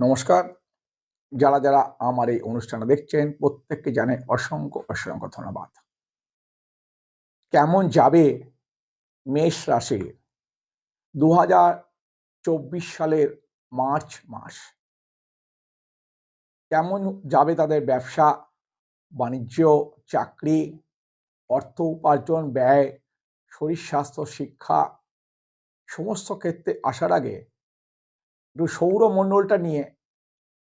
নমস্কার। যারা যারা আমার এই অনুষ্ঠানটা দেখছেন, প্রত্যেককে জানে অসংখ্য অসংখ্য ধন্যবাদ। কেমন যাবে মেষ রাশি? দু হাজার চব্বিশ সালের মার্চ মাস। কেমন যাবে তাদের ব্যবসা, বাণিজ্য, চাকরি, অর্থ উপার্জন, ব্যয়, শরীর স্বাস্থ্য, শিক্ষা, সমস্ত ক্ষেত্রে আসার আগে একটু সৌরমণ্ডলটা নিয়ে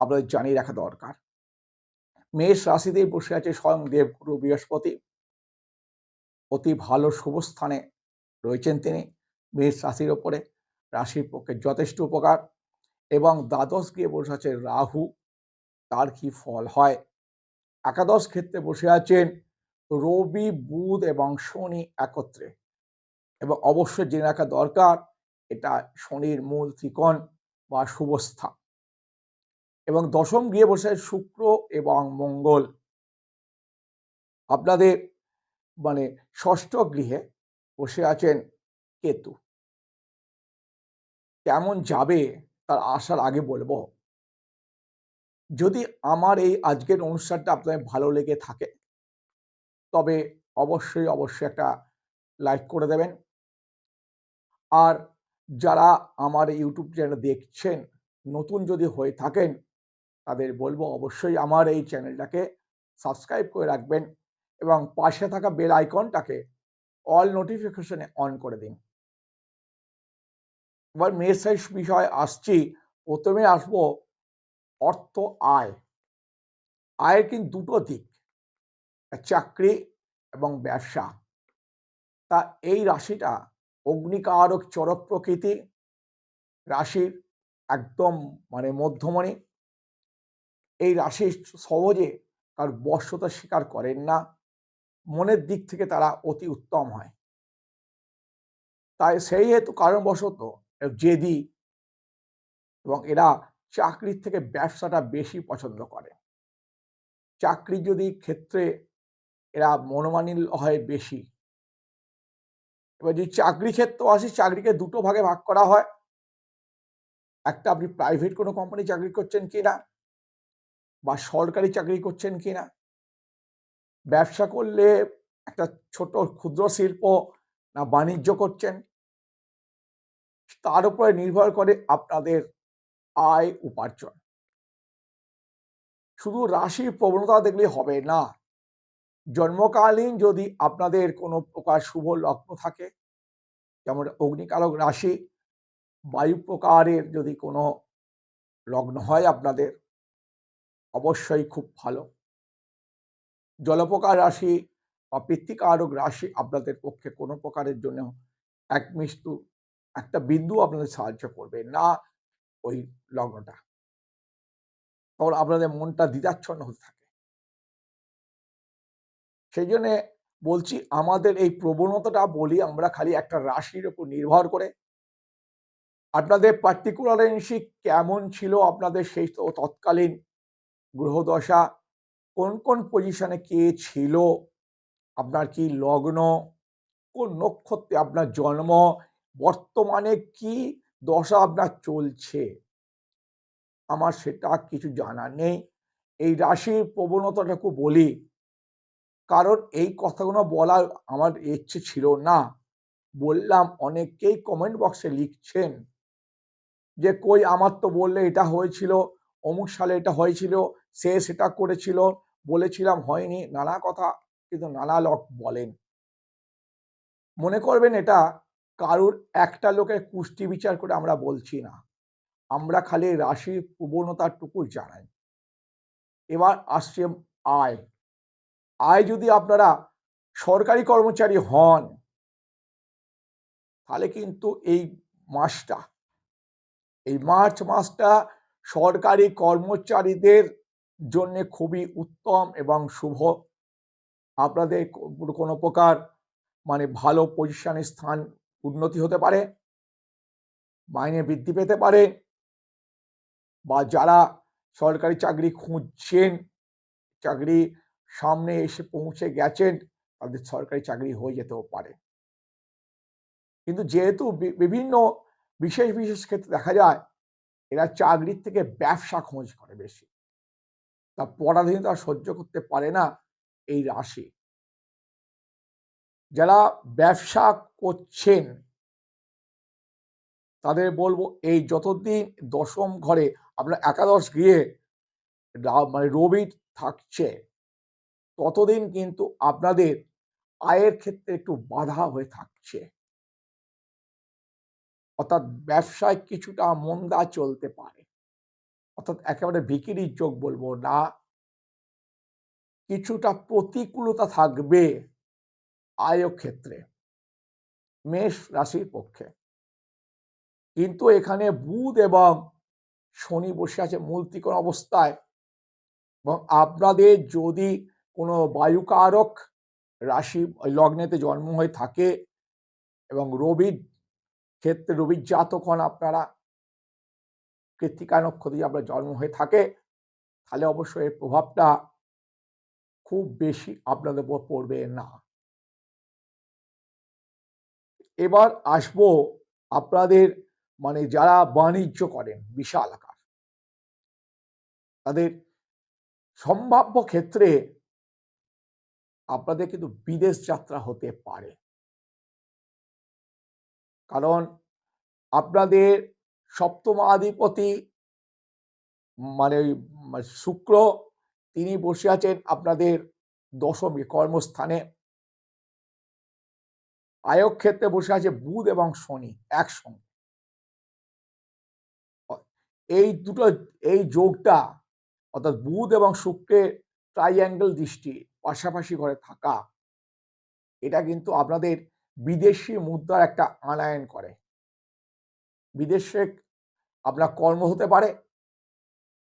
আপনাদের জানিয়ে রাখা দরকার। মেষ রাশিতেই বসে আছে স্বয়ং দেবগুরু বৃহস্পতি। অতি ভালো শুভ স্থানে রয়েছেন তিনি। মেষ রাশির ওপরে রাশির পক্ষে যথেষ্ট উপকার এবং দ্বাদশ গিয়ে বসে আছে রাহু। তার কি ফল হয়? একাদশ ক্ষেত্রে বসে আছেন রবি, বুধ এবং শনি একত্রে। এবং অবশ্যই জেনে রাখা দরকার, এটা শনির মূল ত্রিকোণ। বা শুভস্থা এবং দশম গিয়ে বসে শুক্র এবং মঙ্গল আপনাদের মানে ষষ্ঠ গৃহে বসে আছেন কেতু। কেমন যাবে তার আসার আগে বলব। যদি আমার এই আজকের অনুষ্ঠানটা আপনাদের ভালো লেগে থাকে, তবে অবশ্যই অবশ্যই একটা লাইক করে দেবেন। আর যারা আমার ইউটিউব চ্যানেল দেখছেন, নতুন যদি হয়ে থাকেন, তাদের বলব অবশ্যই আমার এই চ্যানেলটাকে সাবস্ক্রাইব করে রাখবেন এবং পাশে থাকা বেল আইকনটাকে অল নোটিফিকেশনে অন করে দিন। এবার মেসেজ বিষয় আসছি। প্রথমে আসব অর্থ আয়। আয়ের কিন্তু দুটো দিক? চাকরি এবং ব্যবসা। তা এই রাশিটা অগ্নিকারক চরক প্রকৃতি, রাশির একদম মানে মধ্যমণি। এই রাশি সহজে কার বর্ষতা স্বীকার করেন না। মনের দিক থেকে তারা অতি উত্তম হয়। তাই সেই হেতু কারণবশত জেদি এবং এরা চাকরির থেকে ব্যবসাটা বেশি পছন্দ করে। চাকরি যদি ক্ষেত্রে এরা মনোমানিল হয় বেশি এবার যদি চাকরি ক্ষেত্র আসি, চাকরিকে দুটো ভাগে ভাগ করা হয়। একটা আপনি প্রাইভেট কোনো কোম্পানি চাকরি করছেন কি না বা সরকারি চাকরি করছেন কি না ব্যবসা করলে একটা ছোট ক্ষুদ্র শিল্প না বাণিজ্য করছেন। তার উপরে নির্ভর করে আপনাদের আয় উপার্জন। শুধু রাশির প্রবণতা দেখলে হবে না। জন্মকালীন যদি আপনাদের কোনো প্রকার শুভ লগ্ন থাকে, যেমন অগ্নিকালক রাশি, বায়ু প্রকারের যদি কোনো লগ্ন হয় আপনাদের, অবশ্যই খুব ভালো। জলপ্রকার রাশি বা পিতৃকারক রাশি আপনাদের পক্ষে কোনো প্রকারের জন্য এক মৃত্যু একটা বিন্দু আপনাদের সাহায্য করবে, না ওই লগ্নটা। তখন আপনাদের মনটা দ্বিধাচ্ছন্ন হতে থাকে। সেই জন্যে বলছি, আমাদের এই প্রবণতাটা বলি আমরা খালি একটা রাশির উপর নির্ভর করে। আপনাদের পার্টিকুলার কেমন ছিল আপনাদের সেই তৎকালীন গ্রহদশা, কোন কোন পজিশনে কে ছিল, আপনার কি লগ্ন, কোন নক্ষত্রে আপনার জন্ম, বর্তমানে কি দশা আপনার চলছে? আমার সেটা কিছু জানা নেই। এই রাশির প্রবণতাটাকে বলি কারণ এই কথাগুলো বলার আমার ইচ্ছে ছিল না। বললাম, অনেকেই কমেন্ট বক্সে লিখছেন যে, কই, আমার তো বললে এটা হয়েছিল, অমুক সালে এটা হয়েছিল, সে সেটা করেছিল, বলেছিলাম, হয়নি। নানা কথা কিন্তু নানা লোক বলেন। মনে করবেন এটা কারুর একটা লোকের কুষ্টি বিচার করে আমরা বলছি না। আমরা খালি রাশির প্রবণতাটুকু জানাই। এবার আসছে আয়। আয় যদি আপনারা সরকারি কর্মচারী হন, তাহলে কিন্তু এই মাসটা, এই মার্চ মাসটা সরকারি কর্মচারীদের জন্য খুবই উত্তম এবং শুভ। আপনাদের কোনো প্রকার মানে ভালো পজিশনে স্থান উন্নতি হতে পারে, মাইনে বৃদ্ধি পেতে পারে, বা যারা সরকারি চাকরি খুঁজছেন, চাকরি সামনে এসে পৌঁছে গেছেন, তাদের সরকারি চাকরি হয়ে যেতেও পারে। কিন্তু যেহেতু বিভিন্ন বিশেষ বিশেষ ক্ষেত্রে দেখা যায়, এরা চাকরির থেকে ব্যবসা খোঁজ করে বেশি। তা পরাধীনতা সহ্য করতে পারে না এই রাশি। যারা ব্যবসা করছেন, তাদের বলব এই যতদিন দশম ঘরে আপনার একাদশ গিয়ে মানে রবি থাকছে ততদিন কিন্তু আপনাদের আয়ের ক্ষেত্রে একটু বাধা হয়ে থাকছে। অর্থাৎ ব্যবসায় কিছুটা মন্দা চলতে পারে। অর্থাৎ একেবারে বিক্রির যোগ বলব না। কিছুটা প্রতিকূলতা থাকবে আয় ক্ষেত্রে, মেষ রাশির পক্ষে। কিন্তু এখানে বুধ এবং শনি বসে আছে মূল অবস্থায় এবং আপনাদের যদি কোনো বায়ুকারক রাশি লগ্নেতে জন্ম হয়ে থাকে এবং রবির ক্ষেত্রে রবির জাতক হন আপনারা কৃত্তিকা নক্ষত্রে আপনার জন্ম হয়ে থাকে, তাহলে অবশ্যই এর প্রভাবটা খুব বেশি আপনাদের উপর পড়বে না। এবার আসব আপনাদের মানে যারা বাণিজ্য করেন, বিশাল আকার, তাদের সম্ভাব্য ক্ষেত্রে আপনাদের কিন্তু বিদেশ যাত্রা হতে পারে। কারণ আপনাদের সপ্তমাধিপতি মানে শুক্র তিনি বসে আছেন আপনাদের দশমী কর্মস্থানে। আয়ক ক্ষেত্রে বসে আছে বুধ এবং শনি একসঙ্গে। এই দুটো, এই যোগটা অর্থাৎ বুধ এবং শুক্রের ট্রাইঅ্যাঙ্গেল দৃষ্টি পাশাপাশি ঘরে থাকা। এটা কিন্তু আপনাদের বিদেশি মুদ্রার একটা আনায়ন করে। বিদেশে আপনার কর্ম হতে পারে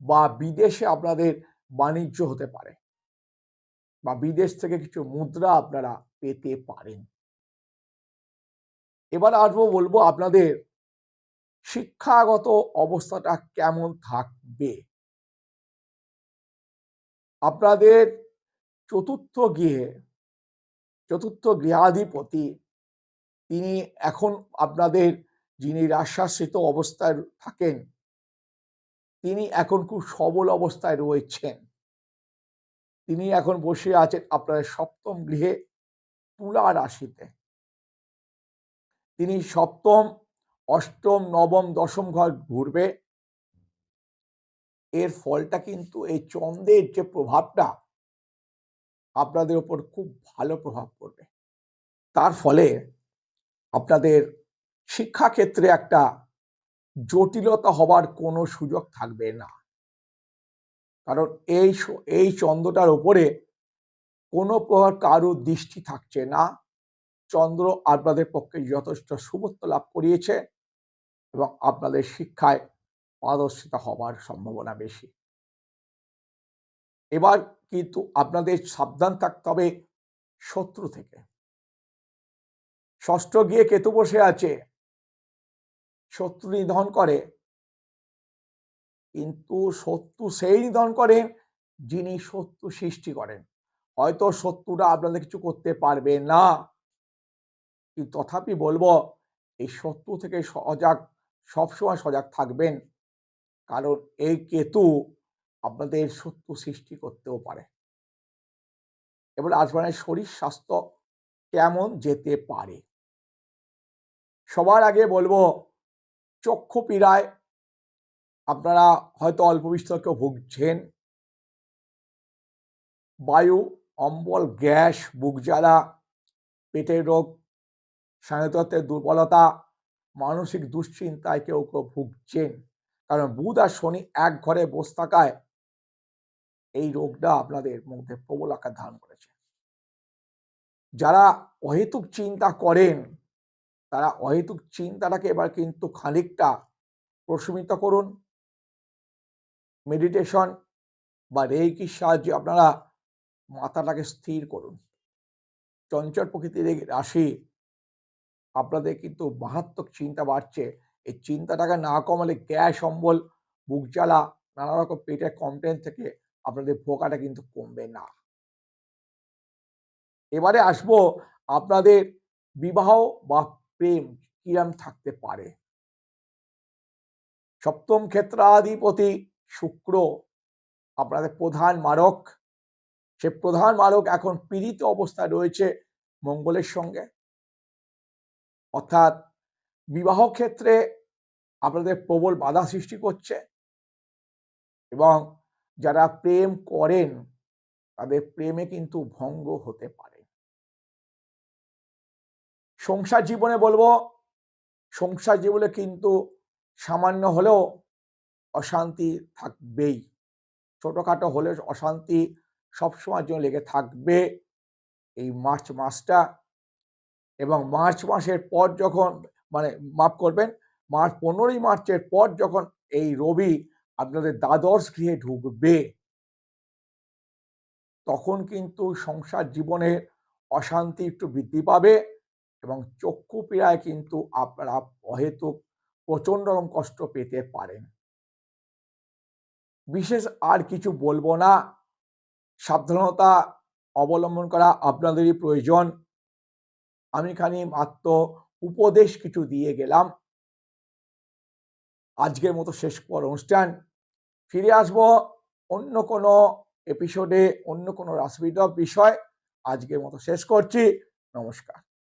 বা বিদেশে আপনাদের বাণিজ্য হতে পারে। বা বিদেশ থেকে কিছু মুদ্রা আপনারা পেতে পারেন। এবার আসব বলব আপনাদের শিক্ষাগত অবস্থাটা কেমন থাকবে? আপনাদের চতুর্থ গৃহে, চতুর্থ গৃহাধিপতি, তিনি এখন আপনাদের যিনি রাশ্বাসিত অবস্থায় থাকেন, তিনি এখন খুব সবল অবস্থায় রয়েছেন। তিনি এখন বসে আছেন আপনাদের সপ্তম গৃহে তুলা রাশিতে। তিনি সপ্তম, অষ্টম, নবম, দশম ঘর ঘুরবে। এর ফলটা কিন্তু এই চন্দ্রের যে প্রভাবটা আপনাদের ওপর খুব ভালো প্রভাব পড়বে। তার ফলে আপনাদের শিক্ষাক্ষেত্রে একটা জটিলতা হবার কোনো সুযোগ থাকবে না। কারণ এই এই চন্দ্রটার ওপরে কোনো প্রকার কারুর দৃষ্টি থাকছে না। চন্দ্র আপনাদের পক্ষে যথেষ্ট শুভত্ব লাভ করিয়েছে এবং আপনাদের শিক্ষায় পারদর্শিতা হবার সম্ভাবনা বেশি। এবার কিন্তু আপনাদের সাবধান থাকতে হবে শত্রু থেকে। ষষ্ঠ গিয়ে কেতু বসে আছে। শত্রু নিধন করে। কিন্তু শত্রু সেই নিধন করেন যিনি শত্রু সৃষ্টি করেন। হয়তো শত্রুরা আপনাদের কিছু করতে পারবে না। কিন্তু তথাপি বলব, এই শত্রু থেকে সজাগ, সবসময় সজাগ থাকবেন। কারণ এই কেতু আপনাদের শত্রু সৃষ্টি করতেও পারে। এবার আসবানের শরীর স্বাস্থ্য কেমন যেতে পারে? সবার আগে বলব, চক্ষু পীড়ায় আপনারা হয়তো অল্প বিস্তরকেও ভুগছেন। বায়ু, অম্বল, গ্যাস, বুক জ্বালা, পেটের রোগ, স্নায়ুতত্ত্বের দুর্বলতা, মানসিক দুশ্চিন্তায় কেউ কেউ ভুগছেন। কারণ বুধ আর শনি এক ঘরে বসে থাকায় এই রোগটা আপনাদের মধ্যে প্রবল আকার ধারণ করেছে। যারা অহেতুক চিন্তা করেন, তারা অহেতুক চিন্তাটাকে এবার কিন্তু খানিকটা প্রশমিত করুন। মেডিটেশন বা রেইকির সাহায্যে আপনারা মাথাটাকে স্থির করুন। চঞ্চল প্রকৃতির রাশি আপনাদের কিন্তু মারাত্মক চিন্তা বাড়ছে। এই চিন্তাটাকে না কমালে গ্যাস, অম্বল বুক জ্বালা নানা রকম পেটের কমপ্লেন থেকে আপনাদের ভোগাটা কিন্তু কমবে না। এবারে আসব আপনাদের বিবাহ বা প্রেম কিরম থাকতে পারে? সপ্তম ক্ষেত্রাধিপতি শুক্র, আপনাদের প্রধান মারক। সে প্রধান মারক এখন পীড়িত অবস্থায় রয়েছে মঙ্গলের সঙ্গে। অর্থাৎ বিবাহ ক্ষেত্রে আপনাদের প্রবল বাধা সৃষ্টি করছে এবং যারা প্রেম করেন, তাদের প্রেমে কিন্তু ভঙ্গ হতে পারে। সংসার জীবনে বলব, সংসার জীবনে কিন্তু সামান্য হলেও অশান্তি থাকবেই। ছোটখাটো হলে অশান্তি সবসময়ের জন্য লেগে থাকবে। এই মার্চ মাসটা এবং মার্চ মাসের পর যখন মানে মাফ করবেন, মার্চ পনেরোই মার্চের পর যখন এই রবি আপনাদের দ্বাদশ গৃহে ঢুকবে। তখন কিন্তু সংসার জীবনের অশান্তি একটু বৃদ্ধি পাবে এবং চক্ষু পীড়ায় কিন্তু আপনারা অহেতুক প্রচণ্ড রকম কষ্ট পেতে পারেন। বিশেষ আর কিছু বলব না। সাবধানতা অবলম্বন করা আপনাদেরই প্রয়োজন। আমি খানি মাত্র উপদেশ কিছু দিয়ে গেলাম। আজকের মতো শেষ পর অনুষ্ঠান। ফিরে আসব অন্য কোনো এপিসোডে অন্য কোনো রাশিবিদ বিষয় আজকের মতো শেষ করছি। নমস্কার।